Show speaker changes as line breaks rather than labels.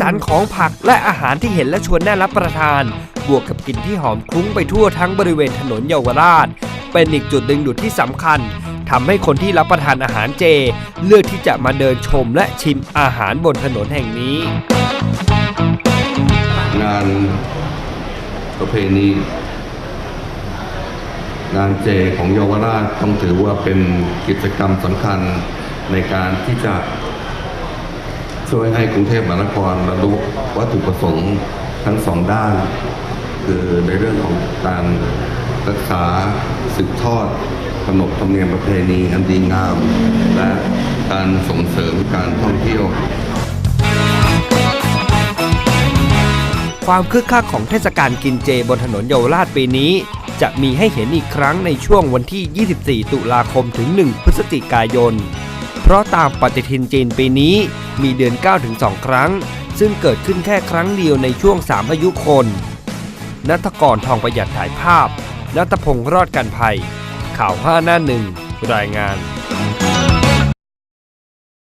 สันของผักและอาหารที่เห็นและชวนน่ารับประทาน บวกกับกลิ่นที่หอมคลุ้งไปทั่วทั้งบริเวณถนนเยาวราช เป็นอีกจุดดึงดูดที่สำคัญทำให้คนที่รับประทานอาหารเจ เลือกที่จะมาเดินชมและชิมอาหารบนถนนแห่งนี้
งานประเพณีงานเจของเยาวราชต้องถือว่าเป็นกิจกรรมสำคัญในการที่จะ ช่วยให้กรุงเทพมหานครบรรลุวัตถุประสงค์ทั้งสองด้าน คือในเรื่องของการรักษาสืบทอดขนบธรรมเนียมประเพณีอันดีงาม และการส่งเสริมการท่องเที่ยว
ความคึกคักของเทศกาลกินเจบนถนนเยาวราชปีนี้ จะมีให้เห็นอีกครั้งในช่วงวันที่ 24 ตุลาคมถึง 1 พฤศจิกายน เพราะตามปฏิทินจีนปีนี้มีเดือน 9 ถึง 2 ครั้ง ซึ่งเกิดขึ้นแค่ครั้งเดียวในช่วง 3 อายุคน นัทกรทองประหยัดถ่ายภาพ นัทพงศ์รอดกันภัย ข่าว5หน้าหนึ่งรายงาน